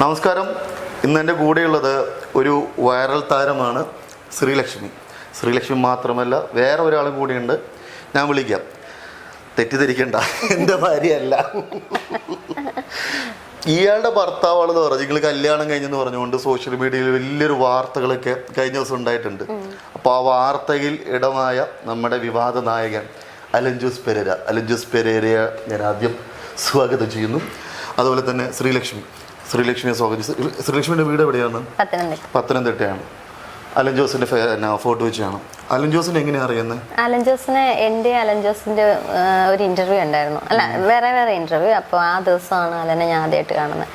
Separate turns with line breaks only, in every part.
നമസ്കാരം. ഇന്ന് എന്റെ കൂടെയുള്ളത് ഒരു വൈറൽ താരമാണ് ശ്രീലക്ഷ്മി. ശ്രീലക്ഷ്മി മാത്രമല്ല വേറെ ഒരാളും കൂടിയുണ്ട്. ഞാൻ വിളിക്കാം. തെറ്റിദ്ധരിക്കണ്ട. എന്റെ ഭാര്യയല്ല. ഇയാളുടെ ഭർത്താവാണെന്ന് പറഞ്ഞു. നിങ്ങൾ കല്യാണം കഴിഞ്ഞെന്ന് പറഞ്ഞുകൊണ്ട് സോഷ്യൽ മീഡിയയിൽ വലിയൊരു വാർത്തകളൊക്കെ കഴിഞ്ഞ ദിവസം ഉണ്ടായിട്ടുണ്ട്. അപ്പോൾ ആ വാർത്തയിൽ ഇടമായ നമ്മുടെ വിവാദ നായകൻ അലഞ്ചൂസ് പെരേര. അലഞ്ചൂസ് പെരേരയെ ഞാൻ ആദ്യം സ്വാഗതം ചെയ്യുന്നു. അതുപോലെ തന്നെ ശ്രീലക്ഷ്മി. ശ്രീലക്ഷ്മിയെ സ്വാഗതം. ശ്രീലക്ഷ്മിയുടെ വീട് എവിടെയാണ്?
പത്തനംതിട്ട.
പത്തനംതിട്ടയാണ്. അലൻ ജോസിന്റെ ഫോട്ടോ വെച്ചാണ്. അലൻ ജോസിനെ എങ്ങനെയാ അറിയുന്നത്
അലൻ ജോസിനെ എന്റെ അലൻ ജോസിന്റെ ഒരു ഇന്റർവ്യൂ ഉണ്ടായിരുന്നു. അല്ല വേറെ വേറെ ഇന്റർവ്യൂ അപ്പോൾ ആ ദിവസമാണ് അലനെ ഞാൻ ആദ്യമായിട്ട് കാണുന്നത്.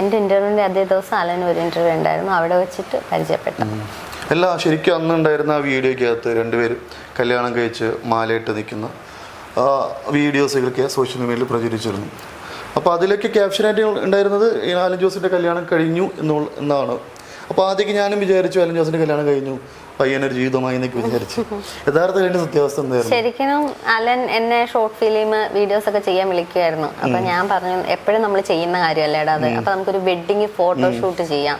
എന്റെ ഇന്റർവ്യൂവിന്റെ അതേ ദിവസം അലന് ഒരു ഇന്റർവ്യൂ ഉണ്ടായിരുന്നു. അവിടെ വെച്ചിട്ട് പരിചയപ്പെട്ടു.
അല്ല ശരിക്കും അന്നുണ്ടായിരുന്ന ആ വീഡിയോയ്ക്കകത്ത് രണ്ടുപേരും കല്യാണം കഴിച്ച് മാലയിട്ട് നിൽക്കുന്ന. വീഡിയോസുകളൊക്കെ സോഷ്യൽ മീഡിയയിൽ പ്രചരിച്ചിരുന്നു. അപ്പോൾ അതിലൊക്കെ ക്യാപ്ഷനായിട്ട് ഉണ്ടായിരുന്നത് ഈ അലൻ ജോസിന്റെ കല്യാണം കഴിഞ്ഞു എന്നുള്ള എന്നാണ്. അപ്പോൾ ആദ്യമൊക്കെ ഞാനും വിചാരിച്ചു അലൻ ജോസിന്റെ കല്യാണം കഴിഞ്ഞു. പയ്യനൊരു ജീവിതമായി എന്നൊക്കെ വിചാരിച്ചു. യഥാർത്ഥത്തിൽ സത്യാവസ്ഥ എന്തായിരുന്നു?
ശരിക്കും അലൻ എന്നെ ഷോർട്ട് ഫിലിം വീഡിയോസ് ഒക്കെ ചെയ്യാൻ വിളിക്കുമായിരുന്നു അപ്പൊ ഞാൻ പറഞ്ഞു എപ്പോഴും നമ്മൾ ചെയ്യുന്ന കാര്യമല്ലേടാ അത്? അപ്പൊ നമുക്കൊരു വെഡിങ് ഫോട്ടോഷൂട്ട് ചെയ്യാം.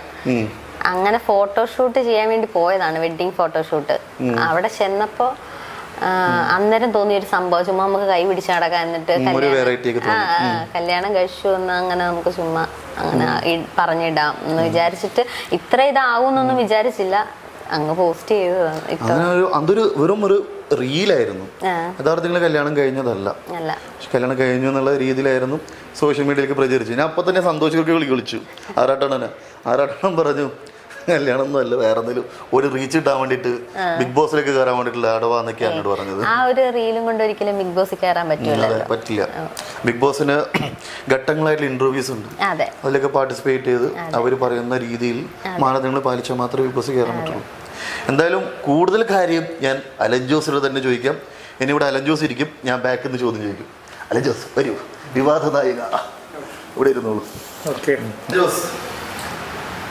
അങ്ങനെ ഫോട്ടോഷൂട്ട് ചെയ്യാൻ വേണ്ടി പോയതാണ് വെഡിങ് ഫോട്ടോഷൂട്ട് അവിടെ ചെന്നപ്പോ അന്നേരം തോന്നിയ ഒരു സംഭവം ചുമ്മാ നമുക്ക് കൈ പിടിച്ച് നടക്കാൻ എന്നിട്ട് കല്യാണം- കഴിച്ചു എന്ന് അങ്ങനെ നമുക്ക് ചുമ്മാ അങ്ങനെ പറഞ്ഞിടാം എന്ന് വിചാരിച്ചിട്ട് ഇത്ര ഇതാവുന്നൊന്നും വിചാരിച്ചില്ല. അങ്ങ് പോസ്റ്റ് ചെയ്തതാണ്
അതൊരു വെറും ഒരു റീലായിരുന്നു യഥാർത്ഥത്തിൽ കല്യാണം കഴിഞ്ഞതല്ല. കല്യാണം കഴിഞ്ഞു എന്നുള്ള രീതിയിലായിരുന്നു സോഷ്യൽ മീഡിയയിലേക്ക് പ്രചരിച്ചു ഞാൻ അപ്പൊ തന്നെ സന്തോഷമൊക്കെ വിളി വിളിച്ചു. ആരാട്ടണനെ ആരാട്ടണം പറഞ്ഞു കല്യാണം ഒന്നും വേറെ എന്തെങ്കിലും ഒരു റീച്ച് കിട്ടാൻ വേണ്ടിട്ട് ബിഗ് ബോസിലേക്ക് കയറാൻ വേണ്ടിട്ടുള്ള അടവാ എന്നൊക്കെയാണ് അങ്ങോട്ട് പറഞ്ഞത്.
ആ ഒരു റീലും കൊണ്ട് ഒരിക്കലും ബിഗ് ബോസിൽ കയറാൻ
പറ്റില്ല. പറ്റില്ല ബിഗ് ബോസിന് ഘട്ടങ്ങളായിട്ടുള്ള ഇന്റർവ്യൂസ് ഉണ്ട്.
അതെ.
അതിലൊക്കെ പാർട്ടിസിപ്പേറ്റ് ചെയ്ത് അവർ പറയുന്ന രീതിയിൽ മാനദണ്ഡങ്ങൾ പാലിച്ചാൽ മാത്രമേ ബിഗ് ബോസ് കയറാൻ പറ്റുള്ളൂ. എന്തായാലും കൂടുതൽ കാര്യം ഞാൻ അലഞ്ചോസിനോട് തന്നെ ചോദിക്കാം. ഇനി ഇവിടെ അലഞ്ചോസ് ഇരിക്കും. ഞാൻ ബാക്കിൽ നിന്ന് ചോദ്യം ചോദിക്കും. അലഞ്ചോസ് വരൂ. വിവാദ നായിക. ഇവിടെ ഇരുന്നോളൂ.
ഓക്കെ
ജോസ്.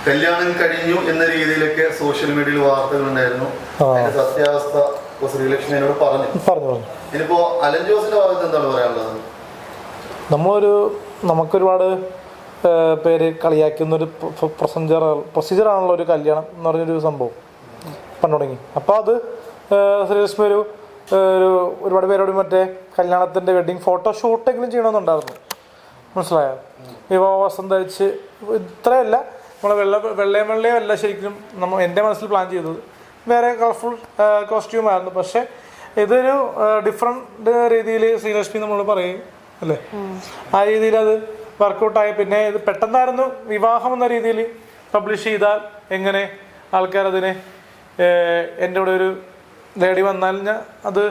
കല്യാണം കഴിഞ്ഞു എന്ന രീതിയിലൊക്കെ സോഷ്യൽ മീഡിയയിൽ വാർത്തകൾ ഉണ്ടായിരുന്നു സത്യാവസ്ഥ ശ്രീലക്ഷ്മി എന്നോട് പറഞ്ഞു.
പറഞ്ഞു പറഞ്ഞു.
ഇനിയിപ്പോ അലൻ ജോസിന്റെ ഭാഗത്ത് എന്താണ് പറയാനുള്ളത്?
നമ്മളൊരു നമുക്കൊരുപാട് പേര് കളിയാക്കുന്നൊരു പ്രൊസീജർ പ്രൊസീജിയറാണല്ലോ ഒരു കല്യാണം എന്ന് പറഞ്ഞൊരു സംഭവം പണ്ട് തുടങ്ങി. അപ്പോൾ അത് ശ്രീലക്ഷ്മി ഒരു ഒരു ഒരുപാട് പേരോട് മറ്റേ കല്യാണത്തിന്റെ വെഡിങ് ഫോട്ടോ ഷൂട്ടെങ്കിലും ചെയ്യണമെന്നുണ്ടായിരുന്നു. മനസ്സിലായോ? വിവാഹ വസ്ത്രം ധരിച്ച് ഇത്രയല്ല. നമ്മൾ വെള്ള വെള്ളയും വെള്ളയും അല്ല ശരിക്കും നമ്മൾ എന്റെ മനസ്സിൽ പ്ലാൻ ചെയ്തത്. വേറെ കളർഫുൾ കോസ്റ്റ്യൂം ആയിരുന്നു. പക്ഷേ ഇതൊരു ഡിഫറെന്റ് രീതിയിൽ ശ്രീലക്ഷ്മി നമ്മൾ പറയും അല്ലേ? ആ രീതിയിൽ അത് വർക്കൗട്ടായി പിന്നെ ഇത് പെട്ടെന്നായിരുന്നു വിവാഹം എന്ന രീതിയിൽ പബ്ലിഷ് ചെയ്താൽ എങ്ങനെ ആൾക്കാർ അതിനെ എന്റെ കൂടെ ഒരു ലേഡി വന്നാൽ ഞാൻ അത്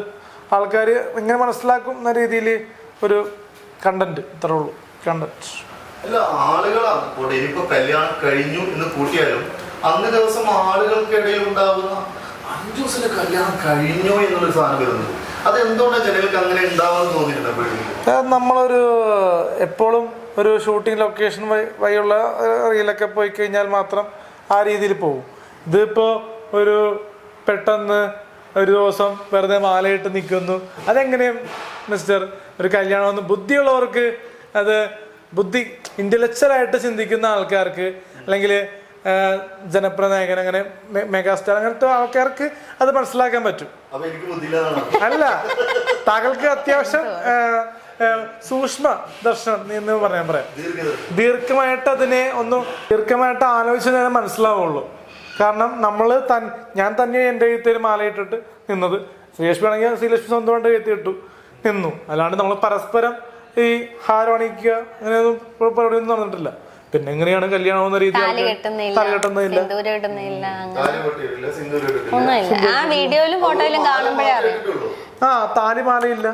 ആൾക്കാർ എങ്ങനെ മനസ്സിലാക്കും എന്ന രീതിയിൽ ഒരു കണ്ടന്റ് ഇത്രേ ഉള്ളൂ. കണ്ടന്റ്
അല്ല ആളുകളാണ് കൂടെ ഇനിയിപ്പോ കല്യാണം കഴിഞ്ഞു എന്ന് കൂട്ടിയാലും അന്ന് ദിവസം ആളുകൾക്കിടയിൽ ഉണ്ടാകുന്ന അഞ്ചു ദിവസത്തിന്റെ കല്യാണം കഴിഞ്ഞു എന്നുള്ളൊരു സാധനം വരുന്നത്. അത് എന്തുകൊണ്ടാണ് ജനങ്ങൾക്ക് അങ്ങനെ ഉണ്ടാവുമെന്ന് തോന്നിയിട്ടുണ്ട്
നമ്മളൊരു എപ്പോഴും ഒരു ഷൂട്ടിംഗ് ലൊക്കേഷൻ വഴി വഴിയുള്ള റീലൊക്കെ പോയി കഴിഞ്ഞാൽ മാത്രം ആ രീതിയിൽ പോകും ഇതിപ്പോ ഒരു പെട്ടെന്ന് ഒരു ദിവസം വെറുതെ മാലയിട്ട് നിൽക്കുന്നു. അതെങ്ങനെയും മിസ്റ്റർ? ഒരു കല്യാണം ബുദ്ധിയുള്ളവർക്ക് അത് ബുദ്ധി ഇന്റലക്ച്വലായിട്ട് ചിന്തിക്കുന്ന ആൾക്കാർക്ക് അല്ലെങ്കിൽ ജനപ്രനായകൻ അങ്ങനെ മെഗാസ്റ്റാർ അങ്ങനത്തെ ആൾക്കാർക്ക് അത് മനസ്സിലാക്കാൻ പറ്റും. അല്ല താങ്കൾക്ക് അത്യാവശ്യം സൂക്ഷ്മ ദർശനം എന്ന് പറയാൻ പറയാം. ദീർഘമായിട്ട് അതിനെ ഒന്ന് ദീർഘമായിട്ട് ആലോചിച്ച് ഞാൻ മനസ്സിലാവുള്ളൂ. കാരണം നമ്മൾ തൻ ഞാൻ തന്നെ എന്റെ എഴുത്തിൽ മാലയിട്ടിട്ട് നിന്നത്. ശ്രീലക്ഷ്മി ആണെങ്കിൽ ശ്രീലക്ഷ്മി സ്വന്തമായിട്ട് എഴുത്തിയിട്ടു നിന്നു. അല്ലാണ്ട് നമ്മൾ പരസ്പരം ഈ ഹാരണിക്കുക അങ്ങനെയൊന്നും പരിപാടിയൊന്നും നടന്നിട്ടില്ല. പിന്നെ എങ്ങനെയാണ് കല്യാണം എന്ന രീതിയിൽ
താലി കെട്ടുന്നില്ല
തല കെട്ടുന്നില്ല.
സിന്ദൂരം ഇടുന്നില്ല അങ്ങനെ. ഒന്നുമില്ല ആ വീഡിയോയിലും ഫോട്ടോയിലും കാണുമ്പോഴേ അറിയാം.
ആ താലിമാലയില്ല.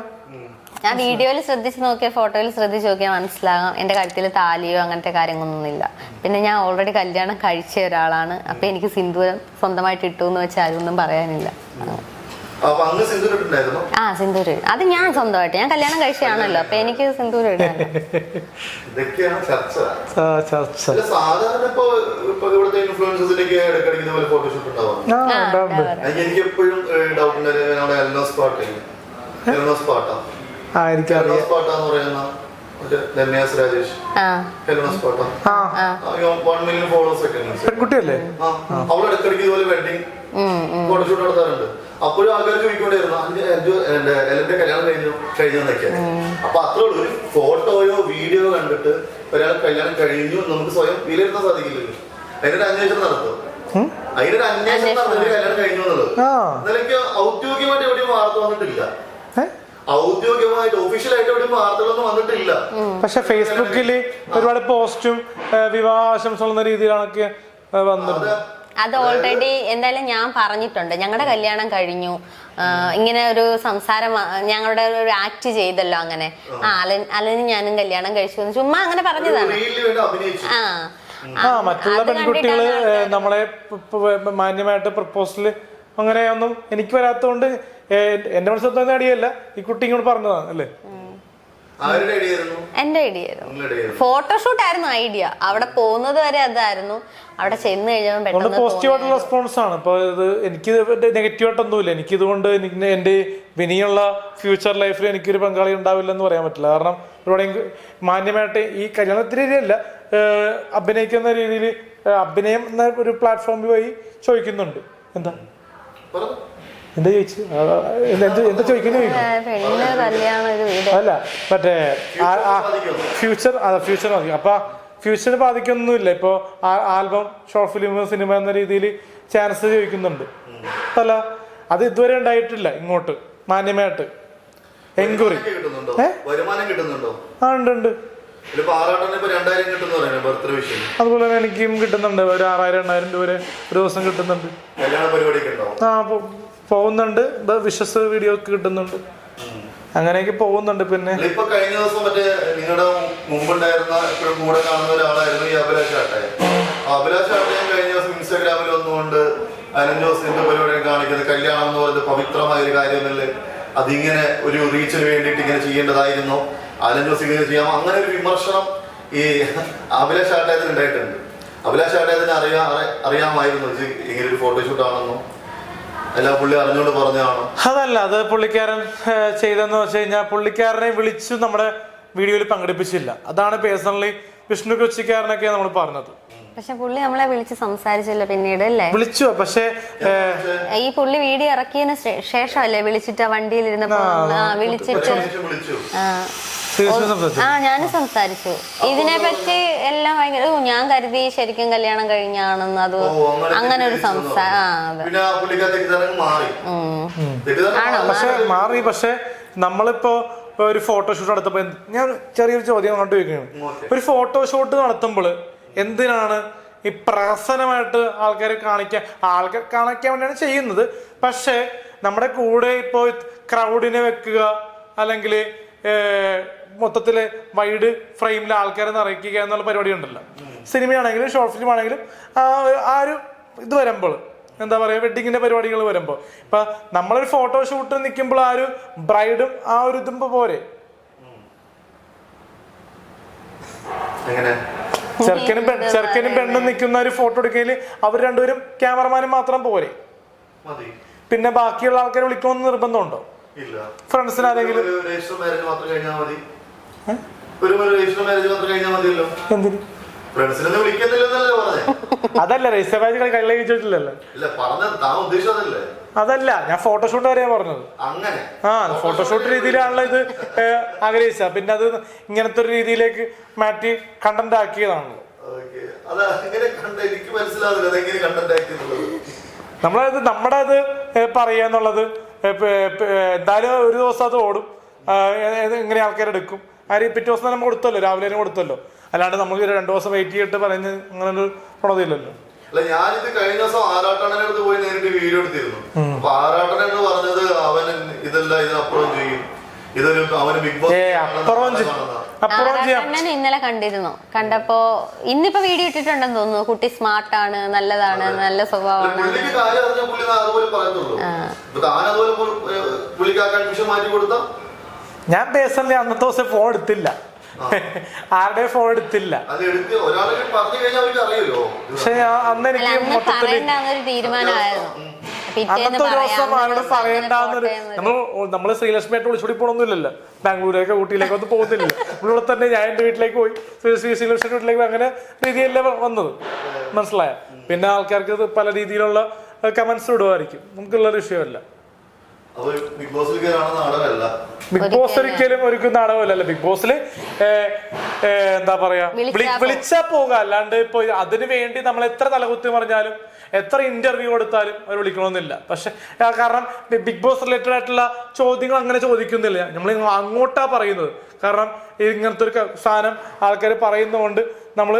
ഞാൻ വീഡിയോയിൽ ശ്രദ്ധിച്ച് നോക്കിയ ഫോട്ടോയിൽ ശ്രദ്ധിച്ച് നോക്കിയാൽ മനസ്സിലാകാം. എന്റെ കഴുത്തിൽ താലിയോ അങ്ങനത്തെ കാര്യങ്ങളൊന്നുമില്ല പിന്നെ ഞാൻ ഓൾറെഡി കല്യാണം കഴിച്ച ഒരാളാണ്. അപ്പൊ എനിക്ക് സിന്ദൂരം സ്വന്തമായിട്ട് ഇട്ടു എന്ന് വെച്ചാൽ
ആരും ഒന്നും പറയാനില്ല.
ആ സിന്ദൂരം. അത് ഞാൻ സ്വന്തമായിട്ട്. ഞാൻ കല്യാണം കഴിച്ചാണല്ലോ അപ്പൊ എനിക്ക് സിന്ദൂരം ഇടാൻ
സാധാരണ ഇപ്പൊ ഇപ്പൊ ഇവിടുത്തെ ഇൻഫ്ലുവൻസസിലേക്ക് ഇടയ്ക്കിടയ്ക്ക് ഇതുപോലെ ഫോട്ടോഷൂട്ട് ഉണ്ടാവാം?
ഉണ്ട്, ഉണ്ട്.
എനിക്ക് എപ്പോഴും ഡൗട്ട് ഉണ്ടായിരുന്നു എൽനോസ് പാട്ട് എൽനോസ് പാട്ടാ എൽനോസ് പാട്ടാന്ന് പറയുന്ന
പെൺകുട്ടിയല്ലേ?
ഇതുപോലെ വെഡിങ് ഫോട്ടോഷൂട്ട് നടത്താറുണ്ട്. അപ്പോഴും ആൾക്കാർ ചോദിക്കൊണ്ടായിരുന്നു അഞ്ച് അഞ്ചു എന്റെ എന്റെ കല്യാണം കഴിഞ്ഞു? കഴിഞ്ഞൊക്കെ അപ്പൊ അത്രേ ഉള്ളൂ. ഒരു ഫോട്ടോയോ വീഡിയോ കണ്ടിട്ട് ഒരാൾ കല്യാണം കഴിഞ്ഞു നമുക്ക് സ്വയം വിലയിരുത്താൻ സാധിക്കില്ലല്ലോ. അതിനൊരു അന്വേഷണം നടത്തും? അതിനൊരു അന്വേഷണം നടന്നിട്ട് കല്യാണം കഴിഞ്ഞു എന്നുള്ളത്.
ആ.
ഔദ്യോഗികമായിട്ട് എവിടെയും വാർത്ത വന്നിട്ടില്ല. ഔദ്യോഗികമായിട്ട് ഒഫീഷ്യലായിട്ട് എവിടെയും വാർത്തകളൊന്നും വന്നിട്ടില്ല.
പക്ഷെ ഫേസ്ബുക്കിൽ ഒരുപാട് പോസ്റ്റും വിവാഹ ആശംസകളെന്ന രീതിയിലാണൊക്കെ ഏ, വന്നിരുന്നത്.
അത്
ഓൾറെഡി എന്തായാലും ഞാൻ പറഞ്ഞിട്ടുണ്ട്. ഞങ്ങളുടെ കല്യാണം കഴിഞ്ഞു. ഇങ്ങനെ ഒരു സംസാരം ഞങ്ങളുടെ ഒരു ആക്ട് ചെയ്തല്ലോ അങ്ങനെ. ആ. അലൻ അലനും ഞാനും കല്യാണം കഴിച്ചു എന്ന് ചുമ്മാ അങ്ങനെ പറഞ്ഞതാണ്. ആ.
ആ മറ്റുള്ള പെൺകുട്ടികൾ നമ്മളെ മാന്യമായിട്ട് പ്രപ്പോസൽ അങ്ങനെ ഒന്നും എനിക്ക് വരാത്തതുകൊണ്ട് എന്റെ മനസ്സിലൊന്നും അടിയല്ല. ഈ കുട്ടി ഇങ്ങോട്ട് പറഞ്ഞതാണ് അല്ലേ?
എന്റെ ഐഡിയ ആയിരുന്നു? ഫോട്ടോഷൂട്ട് ആയിരുന്നു. ഐഡിയ അവിടെ പോകുന്നത് വരെ അതായിരുന്നു. അവിടെ ചെന്ന് കഴിഞ്ഞപ്പോൾ പെട്ടെന്ന്
പോസിറ്റീവായിട്ടുള്ള റെസ്പോൺസ് ആണ്. ഇപ്പൊ ഇത് എനിക്ക് നെഗറ്റീവായിട്ടൊന്നുമില്ല എനിക്ക് ഇതുകൊണ്ട് എനിക്ക് എന്റെ ഇനിയുള്ള ഫ്യൂച്ചർ ലൈഫിൽ എനിക്കൊരു പങ്കാളി ഉണ്ടാവില്ല എന്ന് പറയാൻ പറ്റില്ല. കാരണം ഒരുപാട് മാന്യമായിട്ട് ഈ കല്യാണത്തിന് രീതിയല്ല. അഭിനയിക്കുന്ന രീതിയിൽ അഭിനയം എന്ന ഒരു പ്ലാറ്റ്ഫോമിൽ വഴി ചോദിക്കുന്നുണ്ട്. എന്താ? എന്താ ചോദിച്ചു? എന്താ എന്ത് എന്താ ചോദിക്കുന്നത് ചോദിക്കും.
ആ, ഒരു വീട്.
അല്ല മറ്റേ ഫ്യൂച്ചർ അതെ ഫ്യൂച്ചർ ബാധിക്കും. അപ്പൊ ഫ്യൂച്ചർ ബാധിക്കൊന്നുമില്ല. ഇപ്പോൾ ആൽബം ഷോർട്ട് ഫിലിം സിനിമ എന്ന രീതിയിൽ ചാൻസ് ചോദിക്കുന്നുണ്ട്. അല്ല അത് ഇതുവരെ ഉണ്ടായിട്ടില്ല ഇങ്ങോട്ട് മാന്യമായിട്ട്. എൻക്വയറി.
കിട്ടുന്നുണ്ടോ? വരുമാനം കിട്ടുന്നുണ്ടോ?
ആ ഉണ്ട് ഉണ്ട്.
ഇപ്പൊ രണ്ടായിരം
അതുപോലെ തന്നെ എനിക്കും കിട്ടുന്നുണ്ട്. ഒരു ആറായിരം എണ്ണായിരം രൂപ ഒരു ദിവസം കിട്ടുന്നുണ്ട്. ആ പോ- പോകുന്നുണ്ട്. വിശ്വസ് വീഡിയോ ഒക്കെ കിട്ടുന്നുണ്ട്. അങ്ങനെയൊക്കെ പോകുന്നുണ്ട് പിന്നെ.
ഇപ്പൊ കഴിഞ്ഞ ദിവസം മറ്റേ നിങ്ങളുടെ മുമ്പുണ്ടായിരുന്ന ഇപ്പോഴും കൂടെ കാണുന്ന ഒരാളായിരുന്നു ഈ അഭിലാഷ് ആട്ടയ. അഭിലാഷ് ആട്ടയം കഴിഞ്ഞ ദിവസം ഇൻസ്റ്റാഗ്രാമിൽ വന്നുകൊണ്ട് അനൻ ദിവസത്തിന്റെ പരിപാടി കാണിക്കുന്നത് കല്യാണം എന്ന് പറയുന്നത് പവിത്രമായ ഒരു കാര്യമല്ലേ അതിങ്ങനെ ഒരു റീച്ചിന് വേണ്ടിയിട്ട് ഇങ്ങനെ ചെയ്യേണ്ടതായിരുന്നു. അലൻ ജോസ് ഇങ്ങനെ ചെയ്യാം. അങ്ങനെ ഒരു വിമർശനം ഈ അഭിലാഷ് ആട്ടയത്തിന് ഉണ്ടായിട്ടുണ്ട്. അഭിലാഷ് ആട്ടയത്തിന് അറിയാ അറി- അറിയാമായിരുന്നു ഇങ്ങനെ ഒരു ഫോട്ടോഷൂട്ട് ആണെന്നും എല്ലാം പുള്ളി അറിഞ്ഞുകൊണ്ട് പറഞ്ഞതാണോ
അതല്ല അത് പുള്ളിക്കാരൻ ചെയ്തെന്ന് വെച്ച് കഴിഞ്ഞാൽ പുള്ളിക്കാരനെ വിളിച്ചു നമ്മുടെ വീഡിയോയിൽ പങ്കെടുപ്പിച്ചില്ല. അതാണ് പേഴ്സണലി വിഷ്ണു കൊച്ചിക്കാരനൊക്കെ നമ്മൾ പറഞ്ഞത്.
പക്ഷെ പുള്ളി നമ്മളെ വിളിച്ച് സംസാരിച്ചല്ലോ പിന്നീട് അല്ലേ?
വിളിച്ചു പക്ഷേ
ഈ പുള്ളി വീഡിയോ ഇറക്കിയതിന് ശേഷം ശേഷമല്ലേ വിളിച്ചിട്ട് ആ വണ്ടിയിൽ ഇരുന്നപ്പോ ആ വിളിച്ചിട്ട്.
ശേഷം വിളിച്ചു
ആ
ഞാൻ സംസാരിച്ചു
ആ ഞാനും സംസാരിച്ചു. ഇതിനെ പറ്റി എല്ലാം ഭയങ്കര ഓ, ഞാൻ കരുതി ശരിക്കും കല്യാണം കഴിഞ്ഞാണെന്ന് അത്
അങ്ങനെ
ഒരു സംസാരം ആ അതെ.
പിന്നെ ആ പുള്ളിക്കാർ തെറ്റിദ്ധാരണ മാറി. തെറ്റിദ്ധാരണ മാറി.
പക്ഷെ മാറി. പക്ഷെ നമ്മളിപ്പോ ഒരു ഫോട്ടോഷൂട്ട് നടത്തുമ്പോ എന്ത്- ഞാൻ ചെറിയൊരു ചോദ്യം അങ്ങോട്ട് ചോദിക്കുകയാണ്. ഒരു ഫോട്ടോഷൂട്ട് നടത്തുമ്പോൾ എന്തിനാണ് ഈ പ്രഹസനമായിട്ട് ആൾക്കാരെ കാണിക്കാൻ ആൾക്കാർ കാണിക്കാൻ വേണ്ടിയാണ് ചെയ്യുന്നത്. പക്ഷേ നമ്മുടെ കൂടെ ഇപ്പോ ക്രൗഡിനെ വെക്കുക അല്ലെങ്കിൽ മൊത്തത്തിൽ വൈഡ് ഫ്രെയിമിൽ ആൾക്കാരെ നിറയ്ക്കുക എന്നുള്ള പരിപാടി ഉണ്ടല്ലോ. സിനിമയാണെങ്കിലും ഷോർട്ട് ഫിലിം ആണെങ്കിലും ആ ഒരു- ഇത് വരുമ്പോൾ എന്താ പറയുക വെഡിങ്ങിന്റെ പരിപാടികൾ വരുമ്പോൾ ഇപ്പൊ നമ്മളൊരു ഫോട്ടോഷൂട്ട് നിൽക്കുമ്പോൾ ആ ഒരു ബ്രൈഡും ആ ഒരു ഇതും പോരെ? ചെറുക്കനും പെൺ ചെറുക്കനും പെണ്ണും നിൽക്കുന്ന ഒരു ഫോട്ടോ എടുക്കൽ അവർ രണ്ടുപേരും ക്യാമറമാനും മാത്രം പോരെ? പിന്നെ ബാക്കിയുള്ള ആൾക്കാരെ വിളിക്കണമെന്ന് നിർബന്ധമുണ്ടോ?
ഇല്ല.
എന്തിന്? അതല്ല രജിസ്റ്റർ മാരേജ് കല്യാണം കഴിച്ചിട്ടില്ലല്ലോ അതല്ല? ഞാൻ ഫോട്ടോഷൂട്ട് വരെയാ പറഞ്ഞത്.
അങ്ങനെ.
ആ ഫോട്ടോഷൂട്ട് രീതിയിലാണല്ലോ ഇത് ആഗ്രഹിച്ച പിന്നെ അത് ഇങ്ങനത്തെ ഒരു രീതിയിലേക്ക് മാറ്റി കണ്ടന്റ് ആക്കിയതാണല്ലോ. നമ്മളത് നമ്മുടെ അത് പറയുക എന്നുള്ളത് ഏഹ്, പ- പ- എന്തായാലും ഒരു ദിവസം അത് ഓടും. ഇങ്ങനെ ഏ- ആര് പിറ്റേ ദിവസം തന്നെ നമ്മൾ കൊടുത്തല്ലോ രാവിലെ തന്നെ കൊടുത്തല്ലോ. അല്ലാണ്ട് നമ്മൾ ഒരു രണ്ടു ദിവസം വെയിറ്റ് ചെയ്തിട്ട് പറഞ്ഞ് അങ്ങനെ ഒരു പ്രവണതയില്ലല്ലോ
അല്ല ഞാനിത് കഴിഞ്ഞ ദിവസം ആറാട്ടണന്റെ അടുത്ത് പോയി നേരിട്ട് വീഡിയോ എടുത്തിരുന്നു. അപ്പൊ ആറാട്ടണൻ എന്ന് പറഞ്ഞത് അവൻ ഇതല്ല ഇതിനപ്പുറം ചെയ്യും. ഇതൊരു അവന് ബിഗ് ബോസ്
അപ്പുറം
ആറാട്ടണ്ണൻ ഇന്നലെ കണ്ടിരുന്നു. കണ്ടപ്പോ ഇന്നിപ്പോ വീഡിയോ ഇട്ടിട്ടുണ്ടെന്ന് തോന്നുന്നു. കുട്ടി സ്മാർട്ട് ആണ് നല്ലതാണ് നല്ല സ്വഭാവമാണ്.
പുള്ളിക്ക് കാര്യം അറിഞ്ഞ പുള്ളി അതുപോലെ പറയത്തുള്ളൂ താൻ അതുപോലെ പുള്ളിക്ക് ആ കൺഫ്യൂഷൻ മാറ്റി കൊടുത്ത
ഞാൻ പേഴ്സണലി അന്നത്തെ ദിവസം ഫോൺ എടുത്തില്ല. ആരുടെ ഫോൺ എടുത്തില്ല. പക്ഷെ ഞാൻ അന്ന് എനിക്ക് അന്നത്തെ ഒരു ദിവസം ആരോട് പറയണ്ടെന്നൊരു നമ്മൾ നമ്മൾ ശ്രീലക്ഷ്മിയായിട്ട് ഒളിച്ചോടി പോകണമെന്നില്ലല്ലോ ബാംഗ്ലൂരിലേക്ക് ഊട്ടിയിലേക്ക് ഒന്നും പോകുന്നില്ല ഇവിടെ തന്നെ ഞാൻ എന്റെ വീട്ടിലേക്ക് പോയി. ശ്രീ ശ്രീ ശ്രീലക്ഷ്മിയുടെ വീട്ടിലേക്ക് അങ്ങനെ രീതിയല്ലേ വന്നത്. മനസ്സിലായ? പിന്നെ ആൾക്കാർക്ക് പല രീതിയിലുള്ള കമന്റ്സ് ഇടുമായിരിക്കും നമുക്കുള്ള വിഷയമല്ല.
ബിഗ് ബോസിൽ
ബിഗ് ബോസ് ഒരിക്കലും ഒരുക്കുന്ന നാടകമല്ലല്ലോ. ബിഗ് ബോസിൽ എന്താ പറയാ
വിളിച്ചാ
വിളി- പോകുക. അല്ലാണ്ട് ഇപ്പൊ അതിനു വേണ്ടി നമ്മൾ എത്ര തലകുത്തി പറഞ്ഞാലും എത്ര ഇന്റർവ്യൂ കൊടുത്താലും അവർ വിളിക്കണമെന്നില്ല പക്ഷെ കാരണം ബിഗ് ബോസ് റിലേറ്റഡ് ആയിട്ടുള്ള ചോദ്യങ്ങൾ അങ്ങനെ ചോദിക്കുന്നില്ല. നമ്മൾ അങ്ങോട്ടാ പറയുന്നത്. കാരണം ഇങ്ങനത്തെ ഒരു സാധനം ആൾക്കാർ പറയുന്നതുകൊണ്ട് നമ്മൾ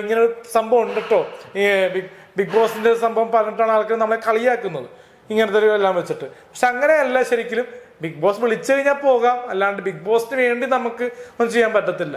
ഇങ്ങനെ ഒരു സംഭവം ഉണ്ട് കേട്ടോ ഈ ബിഗ് ബിഗ് ബോസിന്റെ സംഭവം പറഞ്ഞിട്ടാണ് ആൾക്കാർ നമ്മളെ കളിയാക്കുന്നത്. ഇങ്ങനത്തെ ഒരു എല്ലാം വെച്ചിട്ട്. പക്ഷെ അങ്ങനെയല്ല ശരിക്കും ബിഗ് ബോസ് വിളിച്ചു കഴിഞ്ഞാൽ പോകാം. അല്ലാണ്ട് ബിഗ് ബോസിന് വേണ്ടി നമുക്ക് ഒന്നും ചെയ്യാൻ പറ്റത്തില്ല.